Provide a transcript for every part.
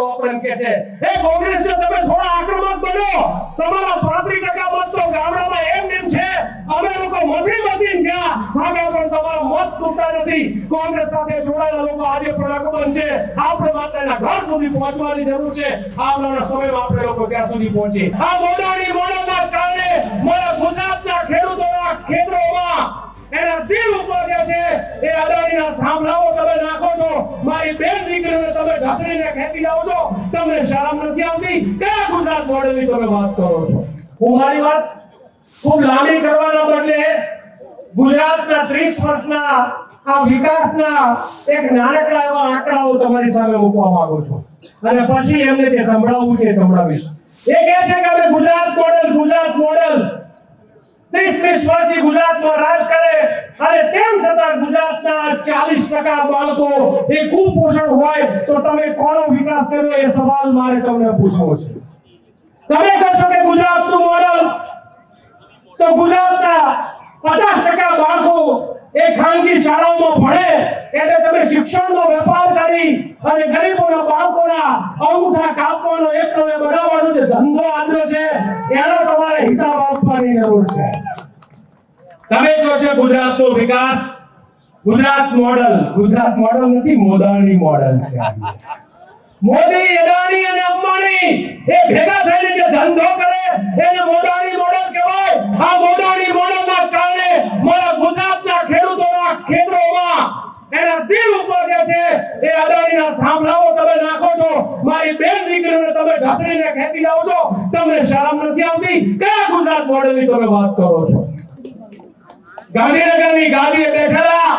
શબ્દો એમ કે છે. એ કોંગ્રેસીઓ તમે થોડા આક્રમક બનો. તમારા પાંત્રીસ ટકા મત તો ગામડામાં એમ એમ છે. અમે લોકો મધી મધી ગયા. આગળ પણ તમારો મત તૂટતા નથી. કોંગ્રેસ સાથે જોડાયેલા લોકો આજે પણ અકબંધ છે. આપણે માત્ર એના ઘર સુધી પહોંચવાની જરૂર છે. આવનારા સમયમાં આપણે લોકો ત્યાં સુધી પહોંચીએ. આ મોડાની મોડામાં કારણે મારા ગુજરાતના ખેડૂતોના ખેતરોમાં એના દિલ ઉપર જે છે એ અદાણીના થાંભલાઓ તમે નાખો છો, મારી બેન દીકરીઓને તમે ઢસડીને ખેંચી જાઓ છો, તમને શરમ નથી આવતી? કયા ગુજરાત મોડેલની તમે વાત કરો છો? હું મારી વાત ખૂબ લાંબી કરવાના બદલે ગુજરાતના 30 વર્ષના આ વિકાસના એક નાનકડા એવા આંકડાઓ તમારી સામે મૂકવા માંગુ છું. અને પછી એમને જે સંભળાવવું છે સંભળાવીશ. એ કહે છે કે અમે ગુજરાત મોડેલ ગુજરાત મોડેલ ત્રીસ ત્રીસ વર્ષથી ગુજરાતમાં રાજ કરે અને તેમ છતાં ગુજરાતના ચાલીસ ટકા બાળકો એ કુપોષણ હોય તો તમે કોનો વિકાસ કર્યો એ સવાલ મારે તમને પૂછવો છે. તમે કહો કે ગુજરાતનું મોડલ તો ગુજરાતના પચાસ ટકા બાળકો એ ખાનગી શાળાઓમાં ભણે એટલે તમે શિક્ષણનો વેપાર કરી અને ગરીબોના બાળકોના અંગૂઠા કાપવાનો એકલો એ બનાવવાનો જે ધંધો આદર્યો છે, એનો તમારે હિસાબ આપવાની જરૂર છે. તમે જો છે ગુજરાતનો વિકાસ, ગુજરાત મોડલ ગુજરાત મોડલ નથી મોદાણી મોડલ છે. મોદી અદાણી અને અંબાણી એ ભેગા થઈને જે ધંધો કરે, એને મોદાણી મોડલ કહેવાય. આ મોદાણી મોડલના કારણે મારા ગુજરાતના ખેડૂતોના ખેતરોમાં એના દિલ ઉપર જે છે એ અદાણીના થાંભલાઓ તમે નાખો છો મારી બેન દીકરીઓને તમે ઢસડીને ખેંચી જાઓ છો તમને નથી આવતી? કયા ગુજરાત મોડેલની તમે વાત કરો છો? ગાંધીનગરની ગાદીએ બેઠેલા.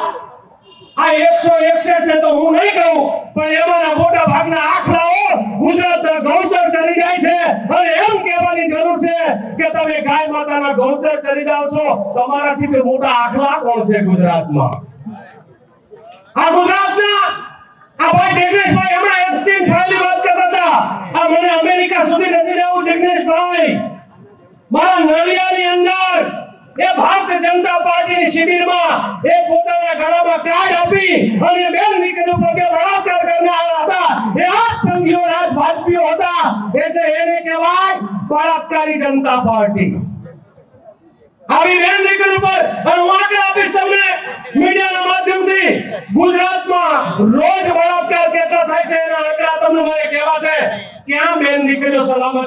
આ એકસો એકસઠ ને તો હું નહીં કહું, પણ એમાંના મોટા ભાગના આંકડાઓ ગુજરાતના ગૌચર ચરી જાય છે. અને એમ કહેવાની જરૂર છે કે તમે ગાય માતાના ગૌચર ચરી જાઓ છો, તમારાથી તે મોટા આંકડા કોણ છે ગુજરાતમાં? આ ગુજરાતના આ ભાઈ જગદીશભાઈ હમણાં હતા આ મને અમેરિકા સુધી નથી જવું જિગ્નેશભાઈ મારા નળિયાની અંદર એ ભારતીય જનતા પાર્ટીની શિબિરમાં એ પોતાના ગળામાં કાર્ડ આપી અને બે ઉપર જે બળાત્કાર કરનાર હતા. એ આ સંઘીઓ રાજ ભાજપીઓ હતા. એટલે એને કહેવાય બળાત્કારી જનતા પાર્ટી. આવી બેન દીકરી ઉપર અને હું આગળ આપીશ તમને મીડિયાના માધ્યમથી ગુજરાતમાં રોજ બળાત્કાર કેટલા થાય છે એના આંકડા તમને મારે કહેવા છે ક્યાં બેન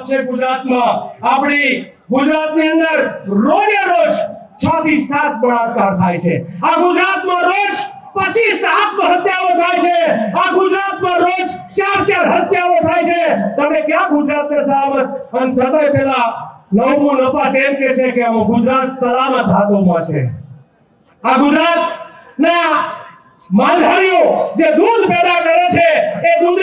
દીકરીઓ છે ગુજરાતમાં. આપણી ગુજરાતની અંદર રોજે રોજ 6 થી 7 બળાત્કાર થાય છે. આ ગુજરાતમાં રોજ 25 આત્મહત્યાઓ થાય છે. આ ગુજરાતમાં રોજ ચાર ચાર હત્યાઓ થાય છે. તમે ક્યાં ગુજરાતને સલામત? અને છતાંય પેલા નવમું નપાસ એમ કે છે કે ગુજરાત સલામત હાથોમાં છે. આ ગુજરાત ના માલધારીઓ જે દૂધ પેદા કરે છે, એ સામે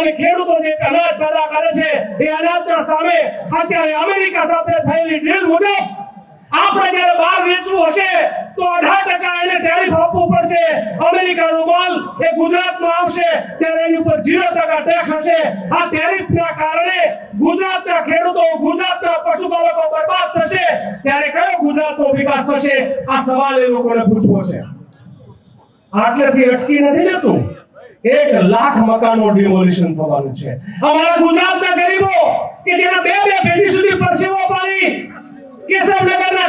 અને ખેડૂતો જે અનાજ પેદા કરે છે, એ અનાજના સામે અત્યારે અમેરિકા સાથે થયેલી ડીલ મુજબ આપણે જ્યારે બહાર વેચવું હશે, તો અઢાર ટકા એને ટેરિફ આપવું પડશે. અમેરિકાનો માલ એ ગુજરાતમાં આવશે, ત્યારે એની ઉપર ઝીરો ટકા ટેક્સ હશે. આ ટેરિફના કારણે ગુજરાતના ખેડૂતો, ગુજરાતના પશુપાલકો બરબાદ થશે. ત્યારે કયો ગુજરાતનો વિકાસ થશે? આ સવાલ એ લોકોને પૂછવો છે. આટલેથી અટકી નથી જતું. એક લાખ મકાનો ડિમોલિશન થવાનું છે. અમારા ગુજરાતના ગરીબો કે જેના બે બે પેઢી સુધી પરસેવો પાણી કેશવનગરના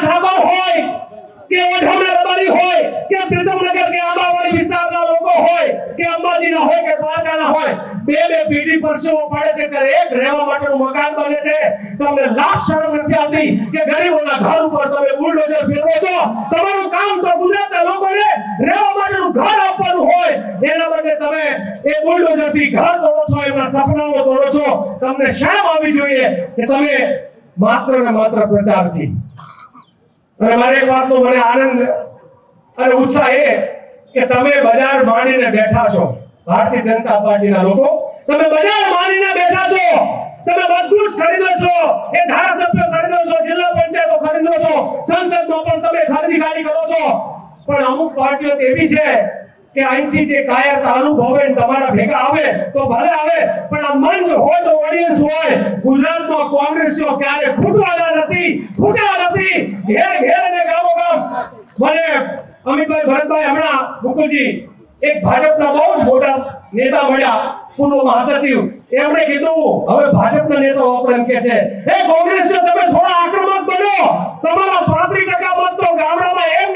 કે ઓઢાના રબારી હોય, કે પ્રીતમનગર કે આંબાવાડી વિસ્તારના લોકો હોય, કે અંબાજીના હોય, કે દ્વારકાના હોય, બે બે પેઢી પરસેવો પડે છે? ત્યારે એક રહેવા માટેનું મકાન બને છે. તમને લાખ શરમ નથી આવતી કે ગરીબોના ઘર ઉપર તમે બુલડોઝર ફેરવો છો? તમારું કામ તો ગુજરાતના લોકોને રહેવા માટેનું ઘર આપવાનું હોય. એના માટે તમે એ બુલડોઝરથી ઘર તોડો છો, એમના સપનાઓ તોડો છો. તમને શરમ આવી જોઈએ કે તમે માત્ર ને માત્ર પ્રચારથી અને મારે એક વાતનો મને આનંદ અને ઉત્સાહ એ કે તમે બજાર માણીને બેઠા છો. ભારતીય જનતા પાર્ટીના લોકો, તમે બજાર માણીને બેઠા છો. તમે બધું જ ખરીદો છો. એ ધારાસભ્ય ખરીદો છો, જિલ્લા પંચાયતો ખરીદો છો. સંસદમાં પણ તમે ખરીદી ખાલી કરો છો. પણ અમુક પાર્ટીઓ એવી છે કે અહીંથી જે કાયરતા અનુભવે તમારા ભેગા આવે તો ભલે આવે, પણ આ મંચ હોય તો ઓડિયન્સ હોય. ગુજરાતમાં કોંગ્રેસીઓ ક્યારે ખૂટવાના નથી, ખૂટ્યા નથી. ઘેર ઘેર ને ગામો ગામ. મને અમિતભાઈ ભરતભાઈ હમણાં મુકુલજી એક ભાજપના બહુ જ મોટા નેતા મળ્યા, પૂર્વ મહાસચિવ. એમણે કીધું, હવે ભાજપના નેતાઓ આપણે એમ કે છે એ કોંગ્રેસ તમે થોડા આક્રમક બનો. તમારા પાંત્રીસ ટકા મત તો ગામડામાં એમ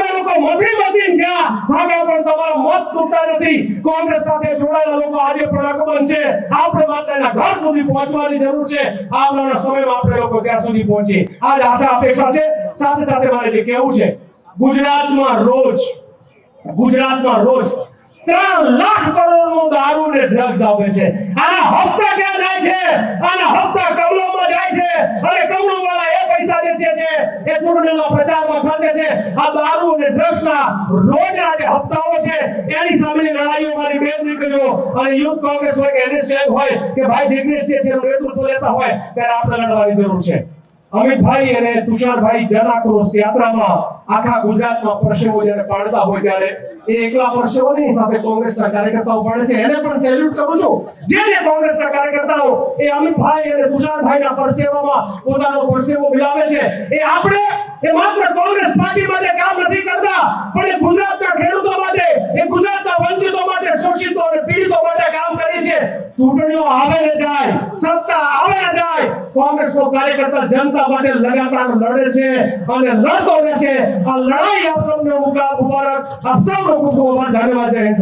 અમે લોકો મથી મથી ગયા. ભાગા પણ તમારો મત તૂટતા નથી. કોંગ્રેસ સાથે જોડાયેલા લોકો આજે પણ છે. આપણે માત્ર એના ઘર સુધી પહોંચવાની જરૂર છે. આવનારા સમયમાં આપણે લોકો ત્યાં સુધી પહોંચીએ. આજ આશા અપેક્ષા છે. સાથે સાથે મારે જે કહેવું છે, ગુજરાતમાં રોજ ગુજરાતમાં રોજ ત્રણ લાખ કરોડનું દારૂ ને ડ્રગ્સ આવે છે. આના હપ્તા ક્યાં જાય છે? આના હપ્તા કમલોમાં જાય છે. અને કમલો વાળા એ પૈસા વેચે છે એ ચૂંટણીના પ્રચારમાં ખર્ચે છે. આ દારૂ અને ડ્રગ્સના રોજના જે હપ્તાઓ છે, એની સામેની લડાઈઓ મારી બેન નીકળ્યો અને યુથ કોંગ્રેસ હોય કે એનએસએલ હોય કે ભાઈ જીગ્નેશ છે એનું નેતૃત્વ લેતા હોય, ત્યારે આપણે લડવાની જરૂર છે. અમિતભાઈ અને તુષારભાઈ જન આક્રોશ યાત્રામાં આખા ગુજરાતમાં પરસેવો જ્યારે પાડતા હોય ત્યારે એ એકલા પરસેવો નહીં સાથે કોંગ્રેસના કાર્યકર્તાઓ પાડે છે. એને પણ સેલ્યુટ કરું છું. જે જે કોંગ્રેસના કાર્યકર્તાઓ, એ અમિતભાઈ અને તુષારભાઈના પરસેવામાં પોતાનો પરસેવો મિલાવે છે. એ આપણે એ માત્ર કોંગ્રેસ પાર્ટી માટે કામ નથી કરતા, પણ એ ગુજરાતના ખેડૂતો માટે, એ ગુજરાતના વંચિતો માટે, શોષિતો અને પીડિતો માટે કામ કરે છે. ચૂંટણીઓ આવે ને જાય, સત્તા આવે ને જાય, કોંગ્રેસનો કાર્યકર્તા જનતા માટે લગાતાર લડે છે અને લડતો રહેશે આ લડાઈ આપ સૌને મુબારક, આપ સૌનો ખૂબ ધન્યવાદ, જય હિન્દ